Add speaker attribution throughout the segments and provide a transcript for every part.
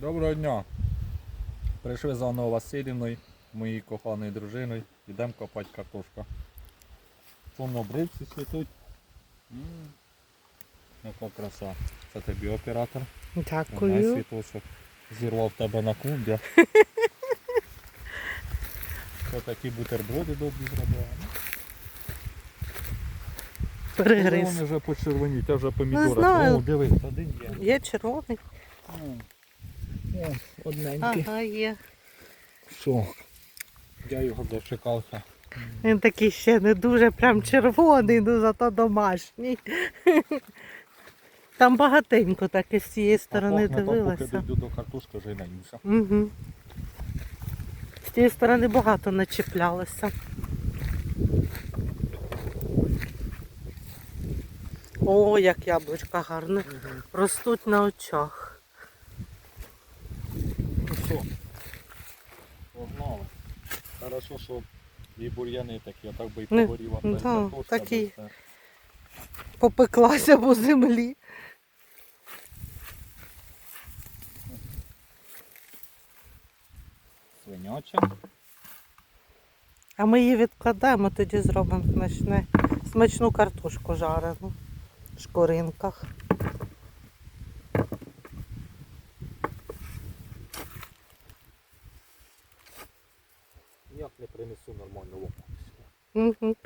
Speaker 1: Доброго дня. Прийшли за Анною Васильівною, моєю коханою дружиною. Йдемо копати картошку. Чорнобривці цвітуть. М, Яка краса. Це тобі оператор.
Speaker 2: Дякую.
Speaker 1: світочок. Зірвав тебе на клумбі. Це такі бутерброди добрі зробили.
Speaker 2: Перегриз.
Speaker 1: Вони вже почервоні, це вже помідори.
Speaker 2: знаю.
Speaker 1: О, дивись, один є.
Speaker 2: Є червоний?
Speaker 1: Одненький.
Speaker 2: Ага, є.
Speaker 1: Що? Я його дочекався.
Speaker 2: Він такий ще не дуже прям червоний, ну зато домашній. Там багатенько так і з цієї сторони дивилася.
Speaker 1: йду до картошки вже й наївся.
Speaker 2: Угу. З цієї сторони багато начіплялося. О, як яблучка гарно. Ростуть на очах.
Speaker 1: Ну що? Погнали. Хорошо, що і бур'яни такі, а так би і погоріла.
Speaker 2: ну
Speaker 1: без
Speaker 2: да,
Speaker 1: картошки,
Speaker 2: так і-
Speaker 1: без все.
Speaker 2: Попеклася по землі.
Speaker 1: Свиняча.
Speaker 2: А ми її відкладаємо, тоді зробимо смачне, смачну картошку жарену в шкоринках.
Speaker 1: Не принесу нормально лопату.
Speaker 2: Угу.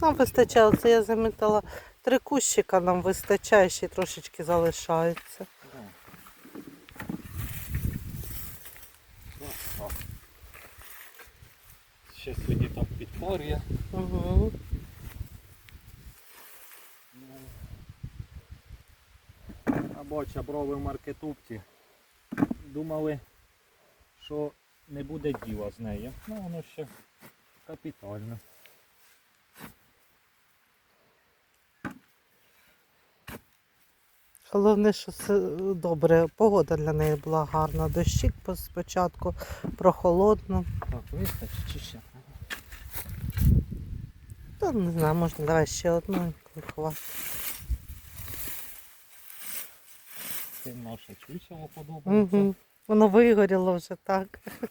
Speaker 2: Нам вистачає, це я замітила. Три кущика нам вистачає, ще трошечки залишається.
Speaker 1: Ще сьогодні там підпор'я.
Speaker 2: Угу.
Speaker 1: А бача брови маркетупці. Думали, що не буде діла з нею. Ну воно ще капітально.
Speaker 2: Головне, що все добре, погода для неї була гарна. Дощик спочатку прохолодно.
Speaker 1: Так, вистачить чи ще?
Speaker 2: Та не знаю, можна давай ще одну хватить.
Speaker 1: Це наше чучело подобається.
Speaker 2: Угу. Воно вигоріло вже так.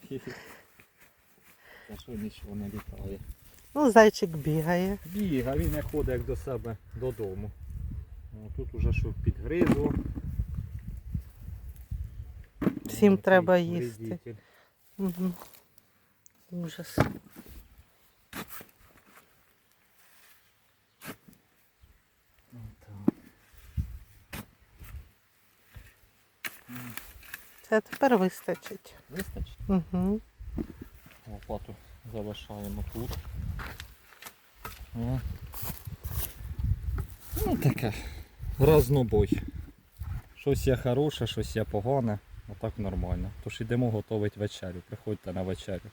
Speaker 1: Та що нічого не літає.
Speaker 2: Ну, зайчик бігає.
Speaker 1: Біга, він не ходить як до себе додому. О, Тут уже що підгризло.
Speaker 2: Всім
Speaker 1: О,
Speaker 2: треба їсти.
Speaker 1: вредитель.
Speaker 2: Угу. Ужас. Це тепер вистачить.
Speaker 1: Вистачить?
Speaker 2: Угу.
Speaker 1: Лопату залишаємо тут. О. Ну таке. Разнобой. Щось є хороше, щось є погане, а так нормально. Тож йдемо готувати вечерю. Приходьте на вечерю.